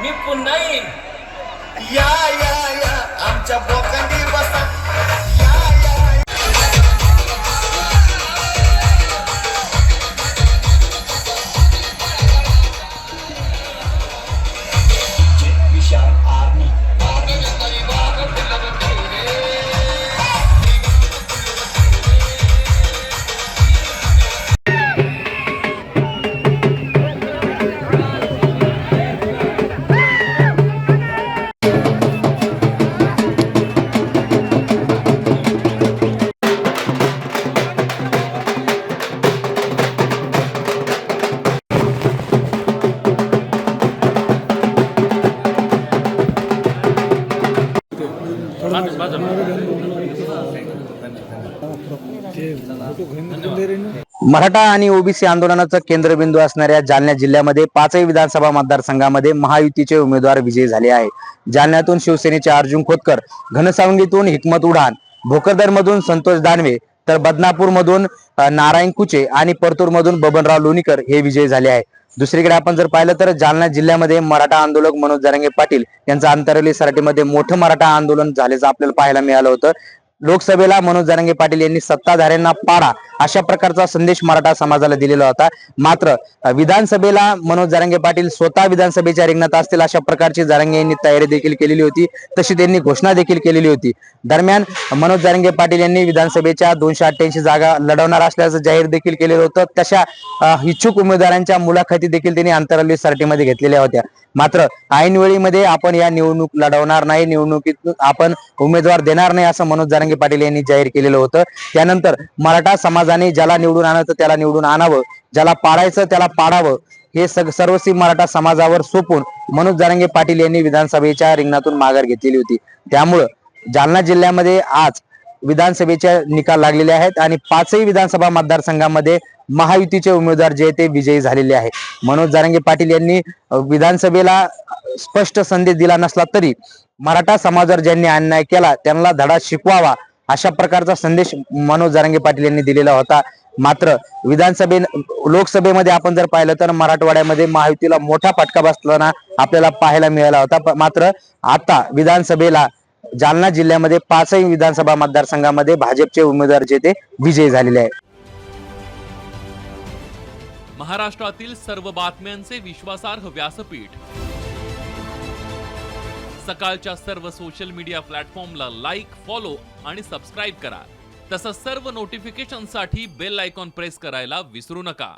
मी पुन्हा येईन. या या या. आमच्या बोकांनी बसा. मराठा आणि ओबीसी आंदोलनाचं केंद्रबिंदू असणाऱ्या जालना जिल्ह्यामध्ये पाचही विधानसभा मतदारसंघामध्ये महायुतीचे उमेदवार विजयी झाले आहे जालन्यातून शिवसेनेचे अर्जुन खोतकर घनसावंगीतून हिकमत उडान भोकरदरमधून संतोष दानवे तर बदनापूरमधून मधून नारायण कुचे आणि परतूरमधून बबनराव लोणीकर हे विजयी झाले आहे दुसरीकडे आपण जर पाहिलं तर जालना जिल्ह्यामध्ये मराठा आंदोलक मनोज जरांगे पाटील यांचं अंतरली सराटीमध्ये मोठं मराठा आंदोलन झाल्याचं आपल्याला पाहायला मिळालं होतं. लोकसभेला मनोज जरांगे पाटील यांनी सत्ताधाऱ्यांना पाडा अशा प्रकारचा संदेश मराठा समाजाला दिलेला होता. मात्र विधानसभेला मनोज जरांगे पाटील स्वतः विधानसभेच्या रिंगणात असतील अशा प्रकारची जरांगे यांनी तयारी देखील केलेली होती. तशी त्यांनी घोषणा देखील केलेली होती. दरम्यान मनोज जरांगे पाटील यांनी विधानसभेच्या दोनशे अठ्ठ्याऐंशी जागा लढवणार असल्याचं जाहीर देखील केलेलं होतं. तशा इच्छुक उमेदवारांच्या मुलाखती देखील त्यांनी आंतरराष्ट्रीय सराटीमध्ये घेतलेल्या होत्या. मात्र ऐनवेळीमध्ये आपण या निवडणूक लढवणार नाही. निवडणुकीत आपण उमेदवार देणार नाही असं मनोज जारंगी पाटील यांनी जाहीर केलेलं होतं. त्यानंतर मराठा समाजाने ज्याला निवडून आणायचं त्याला निवडून आणावं. ज्याला पाडायचं त्याला पाडावं. हे सग सर्वस्वी मराठा समाजावर सोपून मनोज जारंगे पाटील यांनी विधानसभेच्या रिंगणातून माघार घेतलेली होती. त्यामुळं जालना जिल्ह्यामध्ये आज विधानसभेच्या निकाल लागलेले आहेत आणि पाचही विधानसभा मतदारसंघामध्ये महायुतीचे उमेदवार जे ते विजयी झालेले आहे मनोज जारंगे पाटील यांनी विधानसभेला स्पष्ट संदेश दिला नसला तरी मराठा समाजावर ज्यांनी अन्याय केला त्यांना धडा शिकवावा अशा प्रकारचा संदेश मनोज जारंगे पाटील यांनी दिलेला होता. मात्र विधानसभे लोकसभेमध्ये आपण जर पाहिलं तर मराठवाड्यामध्ये महायुतीला मोठा फटका बसताना आपल्याला पाहायला मिळाला होता. मात्र आता विधानसभेला जालना जिल्ह्यामध्ये पाचही विधानसभा मतदारसंघामध्ये भाजपचे उमेदवार जे ते विजयी झालेले आहेत. महाराष्ट्रातील सर्व बातम्यांचे विश्वासार्ह व्यासपीठ. सकाळच्या सर्व सोशल मीडिया प्लॅटफॉर्मला लाईक फॉलो आणि सबस्क्राईब करा. तसंच सर्व नोटिफिकेशनसाठी बेल आयकॉन प्रेस करायला विसरू नका.